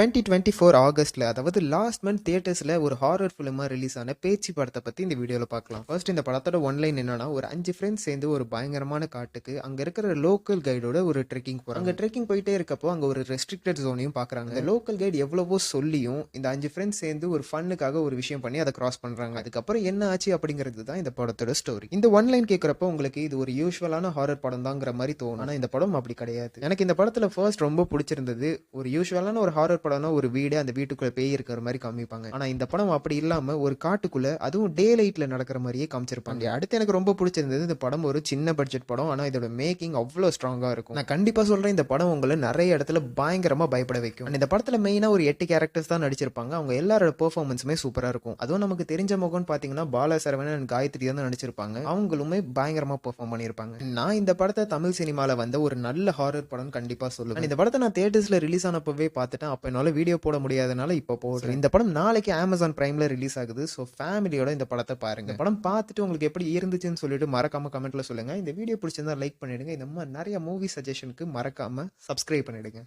Twenty twenty four ஆகஸ்ட்டில் அதாவது last month தியேட்டர்ஸில் ஒரு horror ஃபிலிமா release ஆன பேச்சு படத்தை பற்றி இந்த வீடியோவில் பார்க்கலாம். ஃபர்ஸ்ட் இந்த படத்தோட ஒன்லைன் என்னன்னா ஒரு அஞ்சு ஃப்ரெண்ட்ஸ் சேர்ந்து ஒரு பயங்கரமான காட்டுக்கு அங்கே இருக்கிற லோக்கல் கைடோட ஒரு ட்ரெக்கிங் போகிறாங்க அங்கே ட்ரெக்கிங் போயிட்டே இருக்கப்போ அங்கே ஒரு ரெஸ்ட்ரிக்டட் ஜோனையும் பார்க்குறாங்க. இந்த லோக்கல் கைடு எவ்வளவோ சொல்லியும் இந்த அஞ்சு ஃப்ரெண்ட்ஸ் சேர்ந்து ஒரு ஃபன்னுக்காக ஒரு விஷயம் பண்ணி அதை கிராஸ் பண்ணுறாங்க அதுக்கப்புறம் என்ன ஆச்சு அப்படிங்கிறது தான் இந்த படத்தோட ஸ்டோரி இந்த ஒன்லைன் கேட்குறப்போ உங்களுக்கு இது ஒரு யூஸ்வலான ஹாரர் படம் தாங்கிற மாதிரி தோணும். ஆனால் இந்த படம் அப்படி கிடையாது. எனக்கு இந்த படத்தில் ஃபர்ஸ்ட் ரொம்ப பிடிச்சிருந்தது ஒரு யூஸ்வலான ஒரு ஹாரர் படம் படம்னா ஒரு வீடு அந்த வீட்டுக்குள்ள பேய் இருக்கிற மாதிரி காமிப்பாங்க. ஆனா இந்த படம் அப்படி இல்லாம ஒரு காட்டுக்குள்ள அதுவும் டே லைட்ல நடக்கிற மாதிரியே காமிச்சிருப்பாங்க. அடுத்து எனக்கு ரொம்ப பிடிச்சிருந்தது இந்த படம் ஒரு சின்ன பட்ஜெட் படம். ஆனா இதோட மேக்கிங் அவ்வளோ ஸ்ட்ராங்கா இருக்கும். நான் கண்டிப்பா சொல்றேன் இந்த படம் உங்களை நிறைய இடத்துல பயங்கரமா பயப்பட வைக்கும். இந்த படத்துல மெயினா ஒரு எட்டு கேரக்டர்ஸ் தான் நடிச்சிருப்பாங்க. அவங்க எல்லாரோட பெர்ஃபார்மன்ஸுமே சூப்பரா இருக்கும். அதுவும் நமக்கு தெரிஞ்ச முகம்னு பாத்தீங்கன்னா பாலா சரவணன் and காயத்ரி தான் நடிச்சிருப்பாங்க. அவங்களுமே பயங்கரமா பெர்ஃபார்ம் பண்ணியிருப்பாங்க. நான் இந்த படத்தை தமிழ் சினிமால வந்த ஒரு நல்ல ஹாரர் படம் கண்டிப்பா சொல்லுவேன். இந்த படத்தை நான் தியேட்டர்ஸ்ல ரிலீஸ் ஆனப்பவே பார்த்துட்டேன். அப்ப என்னால வீடியோ போட முடியாதனால இப்போ போடுறேன். இந்த படம் நாளைக்கு அமேசான் பிரைம்ல ரிலீஸ் ஆகுது. ஸோ ஃபேமிலியோட இந்த படத்தை பாருங்க. இந்த படம் பார்த்துட்டு உங்களுக்கு எப்படி இருந்துச்சுன்னு சொல்லிட்டு மறக்காம கமெண்ட்ல சொல்லுங்க. இந்த வீடியோ பிடிச்சிருந்தா லைக் பண்ணிடுங்க. இந்த மாதிரி நிறைய மூவி சஜஷனுக்கு மறக்காம சப்ஸ்கிரைப் பண்ணிடுங்க.